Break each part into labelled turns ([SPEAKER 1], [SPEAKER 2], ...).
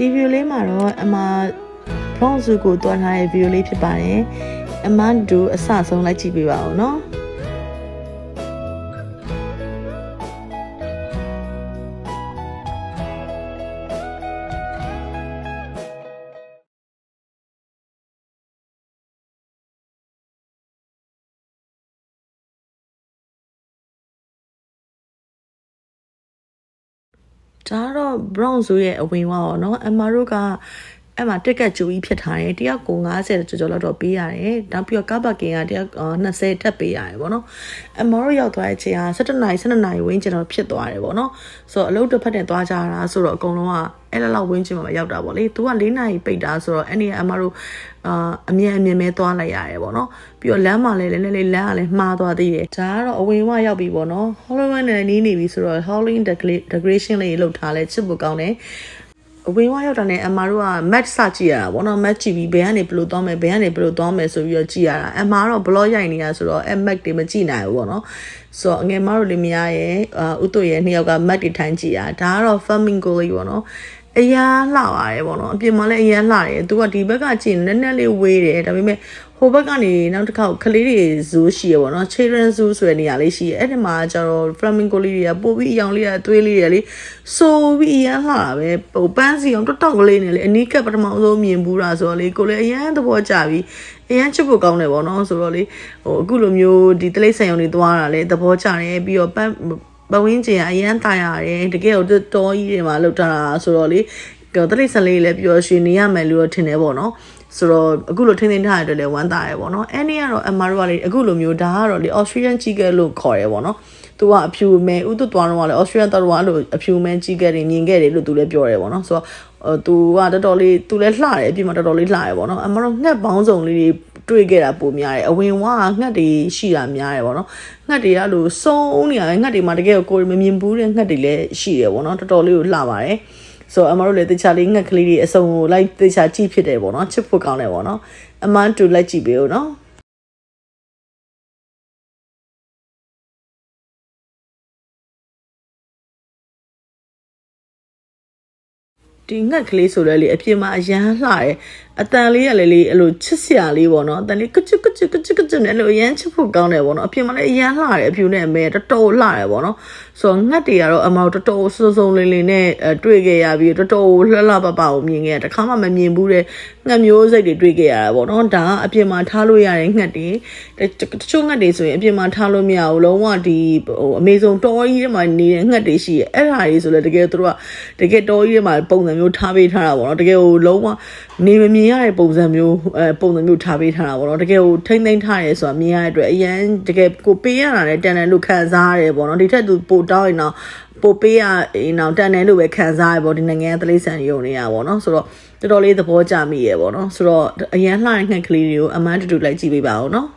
[SPEAKER 1] ဒီဗီဒီယိုလေးမှာတော့အမ bronze ကိုတွားထားတဲ့ဗီဒီယိုလေးဖြစ်ပါတယ်အမတို့အစဆုံးလိုက်ကြည့်ပေးပါဦးနော် ဒါကတော့ brown ဆိုရဲ့အဝင်ဝါပေါ့နော်အမတို့က အဲ့မှာတက်ကတ်ကြိုကြီးဖြစ်ထားတယ်တယောက်ကို90ကျော်ကျော်လောက်တော့ပေးရတယ်နောက်ပြီးတော့ကားပါကင်ကတယောက်20ထပ်ပေးရတယ်ပေါ့နော်အမတို့ရောက်သွားတဲ့အချိန်က17နာရီ12နာရီဝင်းကျင်တော့ဖြစ်သွားတယ်ပေါ့နော်ဆိုတော့အလုပ်တစ်ဖက်နဲ့သွားကြတာဆိုတော့အကုန်လုံးကအဲ့လောက်လောက်ဝင်းကျင်မှာရောက်တာပေါ့လေသူက4နာရီပိတ်တာဆိုတော့အဲ့ဒီအမတို့အာအမြဲအမြဲမဲသွားလိုက်ရတယ်ပေါ့နော်ပြီးတော့လမ်းမှာလည်းလည်းလည်းလမ်းကလည်းမှားသွားသေးတယ်ဒါကတော့အဝင်ဝရောက်ပြီပေါ့နော် Halloween နဲ့နီးနေပြီဆိုတော့ Halloween decoration လေးလုပ်ထားလဲချစ်ဖို့ကောင်းတယ် အဝင်းဝါရောက်တာနဲ့အမတို့က map စကြည့်ရတာဗောနော် map ကြည့်ပြီးဘယ်ကနေဘယ်လိုသွားမယ်ဘယ်ကနေဘယ်လိုသွားမယ်ဆိုပြီးတော့ကြည့်ရတာအမတော့ blog ရိုက်နေရဆိုတော့အဲ map တွေမကြည့်နိုင်ဘူးဗောနော်ဆိုတော့အငယ်မတို့လေးမရရဲ့ဥတုရဲ့နှစ်ယောက်က map တွေထိုင်ကြည့်ရဒါကတော့ flamingo လေးဗောနော်အရန်လှပါတယ်ဗောနော်အပြင်မှာလည်းအရန်လှတယ်သူကဒီဘက်ကကြည့်နည်းနည်းလေးဝေးတယ်ဒါပေမဲ့ ဟိုဘက်ကနေနောက်တစ်ခါကလေးတွေ zoo ရှိရပေါ့နော် children zoo ဆိုတဲ့နေရာလေးရှိရအဲ့ဒီမှာကျတော့ flamingo လေးတွေကပို့ပြီးအယောင်လေးကအသွေးလေးတွေလေဆိုပြီးအရန်လှတာပဲဟိုပန်းစီအောင်တော်တော်ကလေးနေလေအနီးကပ်ပထမဆုံးမြင်ဘူးတာဆိုတော့လေကိုလည်းအရန်သဘောကျပြီးအရန်ချစ်ဖို့ကောင်းတယ်ပေါ့နော်ဆိုတော့လေဟိုအခုလိုမျိုးဒီတလိမ့်ဆန်ရုံတွေသွားတာလေသဘောကျတယ်ပြီးတော့ပန်းပဝင်းကျင်ကအရန်တာရတယ်တကယ်တော့တော်ကြီးတွေမှာလောက်ထားတာဆိုတော့လေတလိမ့်ဆန်လေးလည်းပျော်ရွှင်နေရမယ်လို့ထင်တယ်ပေါ့နော် ဆိုတော့အခုလိုထင်းထင်းထားရတဲ့လည်းဝမ်းသာရပေါ့နော်အဲ့နေ့ကတော့အမတို့ကလေအခုလိုမျိုးဒါကတော့လေ Australian Chicken လို့ခေါ်ရပေါ့နော်သူကအဖြူမဲဥတုသွားတော့ကလေ Australian တော်တော်အဲ့လိုအဖြူမဲ Chicken တွေမြင်ခဲ့တယ်လို့သူလည်းပြောတယ်ပေါ့နော်ဆိုတော့သူကတော်တော်လေးသူလည်းလှတယ်အပြင်မှာတော်တော်လေးလှတယ်ပေါ့နော်အမတို့ငှက်ပေါင်းစုံလေးတွေတွေ့ခဲ့တာပုံများတယ်အဝင်ဝါငှက်တွေရှိတာများတယ်ပေါ့နော်ငှက်တွေကလို့စုံနေရတယ်ငှက်တွေမှာတကယ်ကိုမမြင်ဘူးတဲ့ငှက်တွေလည်းရှိတယ်ပေါ့နော်တော်တော်လေးကိုလှပါတယ် ဆိုတော့အမတို့လည်းတခြားလေးငှက်ကလေးတွေအစုံကိုလိုက်တခြားကြည့်ဖြစ်တယ်ပေါ့နော်ချစ်ဖို့ကောင်းတယ်ပေါ့နော်အမန်တူလိုက်ကြည့်ပေးဦးနော်ဒီငှက်ကလေးဆိုလဲလေအပြင်မှာအရန်လှတယ် အတန်လေးကလည်းလေအဲ့လိုချစ်စရာလေးပေါ့နော်အတန်လေးကချစ်ကချစ်ကချစ်ကချစ်နဲ့အဲ့လိုအရန်ချစ်ဖို့ကောင်းတယ်ပေါ့နော်အပြင်မှာလည်းအရန်လှတယ်အဖြူနဲ့အမဲတော်တော်လှတယ်ပေါ့နော်ဆိုတော့ငှက်တွေကတော့အမောင်တော်တော်စုံစုံလင်းလင်းနဲ့တွေ့ခဲ့ရပြီးတော်တော်လှလှပပကိုမြင်ခဲ့တခါမှမမြင်ဘူးတဲ့ငှက်မျိုးစိတ်တွေတွေ့ခဲ့ရတာပေါ့နော်ဒါကအပြင်မှာထားလို့ရတဲ့ငှက်တွေတချို့ငှက်တွေဆိုရင်အပြင်မှာထားလို့မရဘူးလုံးဝဒီဟိုအမေဇုံတော်ကြီးထဲမှာနေတဲ့ငှက်တွေရှိရဲ့အဲ့ဒါတွေဆိုလဲတကယ်သူတို့ကတကယ်တော်ကြီးထဲမှာပုံစံမျိုးထားပေးထားတာပေါ့နော်တကယ်ဟိုလုံးဝ နေမမြင်ရတဲ့ပုံစံမျိုးအဲပုံစံမျိုးထားပေးထားတာပေါ့နော်တကယ်ကိုထိမ့်သိမ့်ထားရဲဆိုတာမြင်ရတဲ့အတွက်အရန်တကယ်ကိုပေးရတာနဲ့တန်တယ်လို့ခံစားရတယ်ပေါ့နော်ဒီထက်သူပိုတောင်းရင်တော့ပိုပေးရရင်တော့တန်တယ်လို့ပဲခံစားရပေါ့ဒီနိုင်ငံသလေးဆန်ယုံနေရပေါ့နော်ဆိုတော့တော်တော်လေးသဘောကျမိရပေါ့နော်ဆိုတော့အရန်လှတဲ့ငှက်ကလေးတွေကိုအမန်းတူတူလိုက်ကြည့်ပေးပါဦးနော်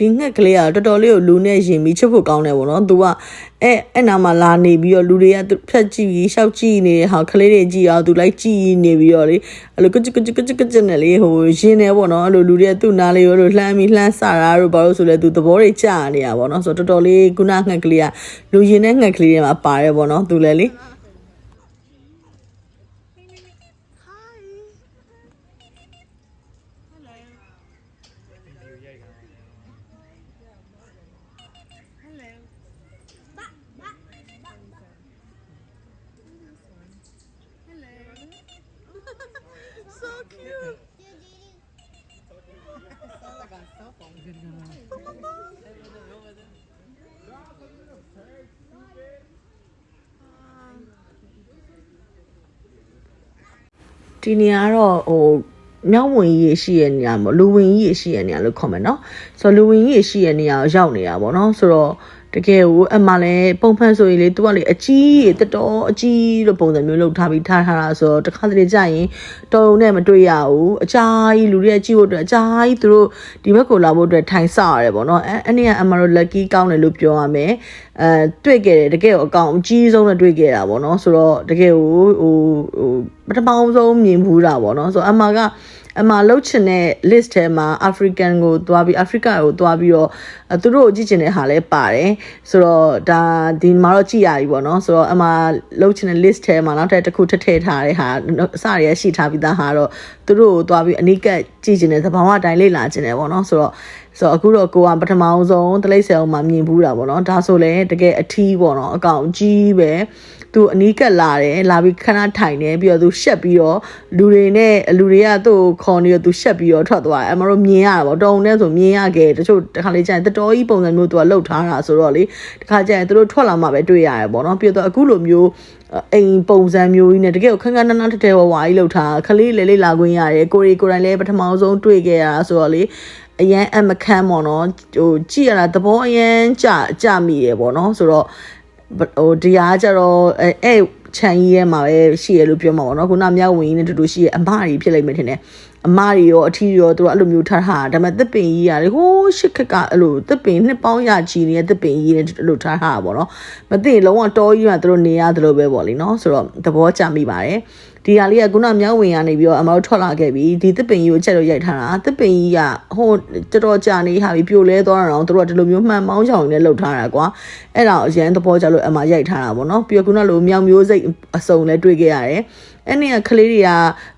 [SPEAKER 1] ဒီငှက်ကလေးကတော်တော်လေးကိုလူနဲ့ရင်ပြီးချစ်ဖို့ကောင်းတယ်ပေါ့နော်သူကအဲအဲ့နာမှာလာနေပြီးတော့လူတွေကဖြတ်ကြည့်ပြီးရှောက်ကြည့်နေတဲ့ဟာကလေးတွေကြည့်အောင်သူလိုက်ကြည့်နေပြီးတော့လေအဲ့လိုကကြကကြကကြကကြနဲ့လေဟိုရင်နေပေါ့နော်အဲ့လိုလူတွေကသူ့နားလေးရောလို့လှမ်းပြီးလှမ်းဆတာတို့ဘာလို့ဆိုလဲသူသဘောတွေကြာနေတာပေါ့နော်ဆိုတော့တော်တော်လေးခုနငှက်ကလေးကလူရင်တဲ့ငှက်ကလေးတွေမှာပါတယ်ပေါ့နော်သူလည်းလေ ဒီနေရာကတော့ဟိုမြောက်ဝင်ကြီးရှိရဲ့နေရာပေါ့လူဝင်ကြီးရှိရဲ့နေရာလို့ခေါ်မယ်နော်ဆိုတော့လူဝင်ကြီးရှိရဲ့နေရာကိုရောက်နေတာပေါ့နော်ဆိုတော့တကယ်ကိုအမှလည်းပုံဖန်ဆိုရင်လေသူကလေအကြီးတတော်အကြီးလို့ပုံစံမျိုးလုပ်ထားပြီးထားထားတာဆိုတော့တခါတလေကြာရင်တော်ုံနဲ့မတွေ့ရဘူးအကြာကြီးလူတွေကြည့်ဖို့အတွက်အကြာကြီးသူတို့ဒီဘက်ကိုလာဖို့အတွက်ထိုင်ဆရတယ်ပေါ့နော်အဲအဲ့ဒီကအမှတော့ lucky ကောင်းတယ်လို့ပြောရမယ် အဲတွေ့ခဲ့တယ်တကယ်ကိုအကောင်အကြီးဆုံးနဲ့တွေ့ခဲ့တာပေါ့နော်ဆိုတော့တကယ်ကိုဟိုဟိုပထမဆုံးမြင်ဘူးတာပေါ့နော်ဆိုတော့အမှကအမှလှုပ်ချင်တဲ့ list ထဲမှာ African ကိုသွားပြီး Africa ကိုသွားပြီးတော့သူတို့ကိုကြည့်ချင်တဲ့ဟာလည်းပါတယ်ဆိုတော့ဒါဒီမှာတော့ကြည့်ရပြီပေါ့နော်ဆိုတော့အမှလှုပ်ချင်တဲ့ list ထဲမှာနောက်ထပ်တစ်ခုထည့်ထည့်ထားတဲ့ဟာအစရရရှိထားပြီးသားဟာတော့သူတို့ကိုသွားပြီးအနိကကြည့်ချင်တဲ့သဘာဝအတိုင်းလေ့လာချင်တယ်ပေါ့နော်ဆိုတော့ဆိုတော့အခုတော့ကိုကပထမဆုံးတလိပ်ဆယ်အောင်မှာမြင်ဘူးတာပေါ့နော်ဒါဆိုလည်းတကယ်အထီးပေါ့နော်အကောင်ကြီးပဲသူအနီးကပ်လာတယ်လာပြီးခဏထိုင်နေပြီးတော့သူရှက်ပြီးတော့လူတွေနဲ့လူတွေကသူ့ကိုခေါ်နေတော့သူရှက်ပြီးတော့ထွက်သွားတယ်အမတို့မြင်ရတာပေါ့တုံနဲ့ဆိုမြင်ရခဲ့တချို့တခါလေးကျရင်တတော်ကြီးပုံစံမျိုးသူကလှုပ်ထားတာဆိုတော့လေတခါကျရင်သူတို့ထွက်လာမှပဲတွေ့ရတယ်ပေါ့နော်ပြီးတော့အခုလိုမျိုးအိမ်ပုံစံမျိုးကြီးနဲ့တကယ်ကိုခန်းခန်းနန်းနန်းတတဲဝဝါကြီးလှုပ်ထားခလေးလေးလေးလာခွင့်ရတယ်ကိုရီကိုရိုင်းလည်းပထမဆုံးတွေ့ခဲ့ရတာဆိုတော့လေ အရန်အမခန်းပေါ့နော်ဟိုကြည့်ရတာသဘောအရန်ကြကြမိရပေါ့နော်ဆိုတော့ဟိုတရားကြတော့အဲအဲ့ခြံကြီးထဲမှာပဲရှိရလို့ပြောမှာပေါ့နော်ခုနမြောက်ဝင်ကြီးနဲ့တူတူရှိရအမကြီးဖြစ်လိမ့်မယ်ထင်တယ်အမတွေရောအထီးရောသူတို့အဲ့လိုမျိုးထားထားတာဒါပေမဲ့သစ်ပင်ကြီးရတယ်ဟိုးရှစ်ခက်ကအဲ့လိုသစ်ပင်နှစ်ပေါင်းရချီနေတဲ့သစ်ပင်ကြီးနဲ့အဲ့လိုထားထားတာပေါ့နော်မသိရင်လုံးဝတောကြီးမှာသူတို့နေရတယ်လို့ပဲပေါ့လीနော်ဆိုတော့သဘောကျမိပါတယ် ဒီဟာလေးကခုနမြောက်ဝင်ကနေပြီးတော့အမတို့ထွက်လာခဲ့ပြီဒီသစ်ပင်ကြီးကိုချက်တော့ရိုက်ထားတာသစ်ပင်ကြီးကဟိုတော်တော်ကြာနေဟာပြီးပြိုလဲသွားတာတော့သူတို့ကဒီလိုမျိုးမှန်မောင်းချောင်နဲ့လှုပ်ထားတာကွာအဲ့ဒါအရင်သဘောကျလို့အမရိုက်ထားတာပေါ့နော်ပြီးတော့ခုနလိုမြောင်မျိုးစိတ်အစုံလဲတွေ့ခဲ့ရတယ်အဲ့နေကကလေးတွေက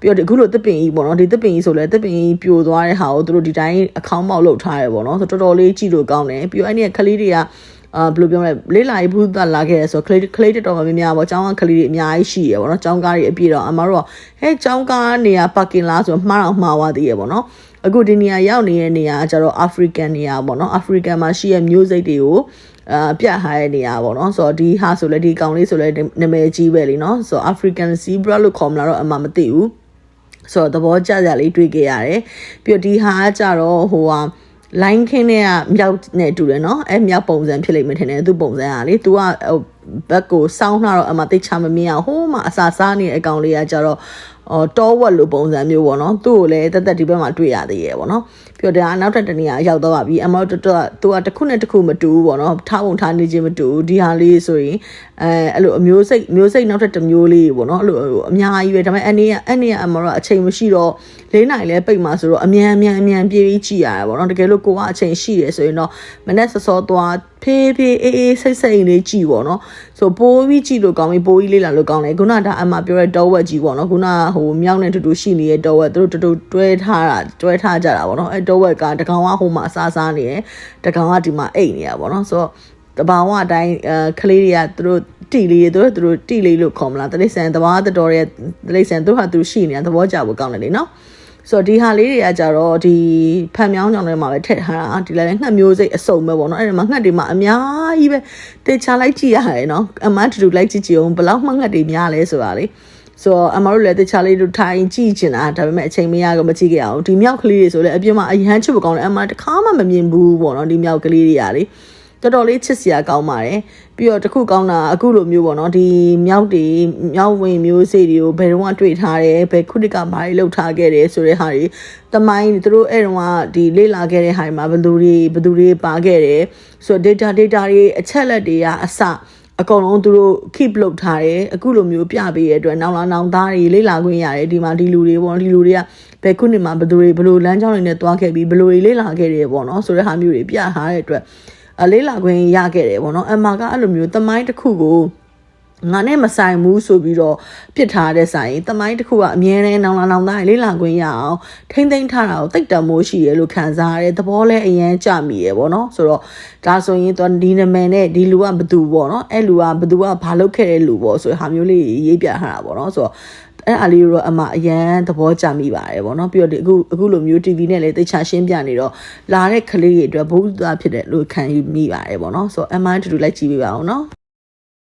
[SPEAKER 1] ပြီးတော့အခုလိုတစ်ပင်ကြီးပေါ့နော်ဒီတစ်ပင်ကြီးဆိုလဲတစ်ပင်ကြီးပြိုသွားတဲ့ဟာကိုသူတို့ဒီတိုင်းအခေါင်းပေါက်လုပ်ထားရပေါ့နော်ဆိုတော့တော်တော်လေးကြည့်လို့ကောင်းတယ်ပြီးတော့အဲ့နေကကလေးတွေက အာဘယ်လိုပြောမလဲလေးလာရေးဘူးသလာခဲ့ရဆိုကလေးကလေးတော်တော်များများပေါ့ចောင်းကကလေးတွေအများကြီးရှိရပေါ့နော်ចောင်းကားတွေအပြည့်တော့အမတို့ဟဲ့ចောင်းကားနေရာပါကင်လားဆိုမှားတော့မှားသွားသေးရပေါ့နော်အခုဒီနေရာရောက်နေတဲ့နေရာကျတော့ African နေရာပေါ့နော် African မှာရှိတဲ့မျိုးစိတ်တွေကိုအာပြတ်ထားတဲ့နေရာပေါ့နော်ဆိုတော့ဒီဟာဆိုလဲဒီကောင်လေးဆိုလဲနာမည်ကြီးပဲလीနော်ဆိုတော့ African zebra လို့ခေါ်မလားတော့အမှမသိဘူးဆိုတော့သဘောကျကြလေးတွေ့ခဲ့ရတယ်ပြီးတော့ဒီဟာကကြတော့ဟိုဟာ line ခင်းတဲ့ကမြောက်နဲ့တူတယ်နော်အဲမြောက်ပုံစံဖြစ်လိမ့်မယ်ထင်တယ်သူပုံစံကလေ तू ကဟိုဘက်ကိုစောင်းလာတော့အမသိချမမြင်အောင်ဟိုးမှာအစာစားနေတဲ့အကောင်လေးကကြတော့အော် တောဝက်လိုပုံစံမျိုးပေါ့နော်သူ့ကိုလည်းတက်တက်ဒီဘက်မှာတွေ့ရသေးရဲ့ပေါ့နော်ပြီးတော့ဒါနောက်ထပ်တနေရာရောက်တော့ပါပြီအမတို့တော့သူကတစ်ခုနဲ့တစ်ခုမတူဘူးပေါ့နော်ထားပုံထားနေခြင်းမတူဘူးဒီဟာလေးဆိုရင်အဲအဲ့လိုအမျိုးစိတ်မျိုးစိတ်နောက်ထပ်တစ်မျိုးလေးပေါ့နော်အဲ့လိုအများကြီးပဲဒါပေမဲ့အနေကအအနေကအမတို့အချိန်မရှိတော့လေးနိုင်လဲပိတ်မှာဆိုတော့အမြန်အမြန်အမြန်ပြေးပြီးကြည့်ရတယ်ပေါ့နော်တကယ်လို့ကိုကအချိန်ရှိတယ်ဆိုရင်တော့မနေ့စောစောသွားဖေးဖေးအေးအေးစိတ်စိတ်လေးကြည့်ပေါ့နော်ဆိုပိုးပြီးကြည့်လို့ကောင်းပြီပိုးကြီးလေးလာလို့ကောင်းတယ်ခုနဒါအမပြောတဲ့တောဝက်ကြီးပေါ့နော်ခုနဟိုမြောက်နဲ့တူတူရှိနေတဲ့တောဝက်သူတို့တူတူတွဲထားတာတွဲထားကြတာပေါ့နော်အဲတောဝက်ကတကောင်ကဟိုမှာအစားစားနေတယ်တကောင်ကဒီမှာအိတ်နေတာပေါ့နော်ဆိုတော့တဘာဝအတိုင်းအဲကလေးတွေကသူတို့တီလေးတွေသူတို့တီလေးလို့ခေါ်မလားတလိษံတဘာတတော်ရဲ့တလိษံသူဟာသူရှိနေတာသဘောကျဖို့ကောင်းတယ်လေနော်ဆိုတော့ဒီဟာလေးတွေကကြတော့ဒီဖန်မြောင်းကြောင်ထဲမှာပဲထည့်ထားတာဒီလည်းငှက်မျိုးစိတ်အစုံပဲပေါ့နော်အဲ့ဒီမှာငှက်တွေမှာအများကြီးပဲတေချာလိုက်ကြည့်ရတယ်နော်အမတူတူလိုက်ကြည့်ကြည့်အောင်ဘယ်လောက်မှငှက်တွေများလဲဆိုတာလေ ဆိုတော့အမတို့လည်းတခြားလေးတို့ထိုင်ကြည့်ချင်တာဒါပေမဲ့အချိန်မရတော့မကြည့်ခဲ့အောင်ဒီမြောက်ကလေးတွေဆိုလည်းအပြင်မှာအရန်ချစ်ဖို့ကောင်းတယ်အမတခါမှမမြင်ဘူးပေါ့နော်ဒီမြောက်ကလေးတွေကလေတော်တော်လေးချစ်စရာကောင်းပါတယ်ပြီးတော့တခုကောင်းတာအခုလိုမျိုးပေါ့နော်ဒီမြောက်တွေမြောက်ဝင်မျိုးစေ့တွေကိုဘယ်တော့မှတွေ့ထားတယ်ဘယ်ခုတကဘာတွေလောက်ထားခဲ့တယ်ဆိုတဲ့ဟာတွေတမိုင်းသူတို့အဲ့တော့ကဒီလေ့လာခဲ့တဲ့ဟာတွေမှာဘယ်သူတွေဘယ်သူတွေပါခဲ့တယ်ဆိုတော့ data data တွေအချက်လက်တွေကအစ အကုန်လုံးသူတို့ keep လုပ်ထားတယ်အခုလိုမျိုးပြပေးရတဲ့အတွက်နောင်လာနောင်သားတွေလေ့လာခွင့်ရတယ်ဒီမှာဒီလူတွေပေါ့ဒီလူတွေကဘယ်ခုနှစ်မှာဘယ်သူတွေဘယ်လိုလမ်းကြောင်းတွေနဲ့တွားခဲ့ပြီးဘယ်လိုတွေလေ့လာခဲ့တယ်ပေါ့နော်ဆိုတဲ့ဟာမျိုးတွေပြထားတဲ့အတွက်အလေးလာခွင့်ရခဲ့တယ်ပေါ့နော်အမကအဲ့လိုမျိုးတမိုင်းတစ်ခုကို ငါနဲ့မဆိုင်ဘူးဆိုပြီးတော့ပြစ်ထားတဲ့ဆိုင်တမိုင်းတစ်ခုကအမြဲတမ်းနောင်လာနောင်သားလေးလာခွင့်ရအောင်ထိမ့်သိမ့်ထားတာကိုတိတ်တမိုးရှိရလို့ခံစားရတယ်သဘောလဲအရန်ကြမိရပေါ့နော်ဆိုတော့ဒါဆိုရင်တော့ဒီနာမည်နဲ့ဒီလူကဘသူပေါ့နော်အဲ့လူကဘသူကဘာလုပ်ခဲ့တဲ့လူပေါ့ဆိုတဲ့ဟာမျိုးလေးရေးပြထားတာပေါ့နော်ဆိုတော့အဲ့အားလေးတော့အမအရန်သဘောကျမိပါတယ်ဗောနော်ပြီးတော့ဒီအခုအခုလိုမျိုး TV နဲ့လည်းသိချရှင်းပြနေတော့လာတဲ့ကလေးတွေအတွက်ဘုရားဖြစ်တယ်လို့ခံယူမိပါတယ်ဗောနော်ဆိုတော့အမတူတူလိုက်ကြည့်ပေးပါအောင်နော်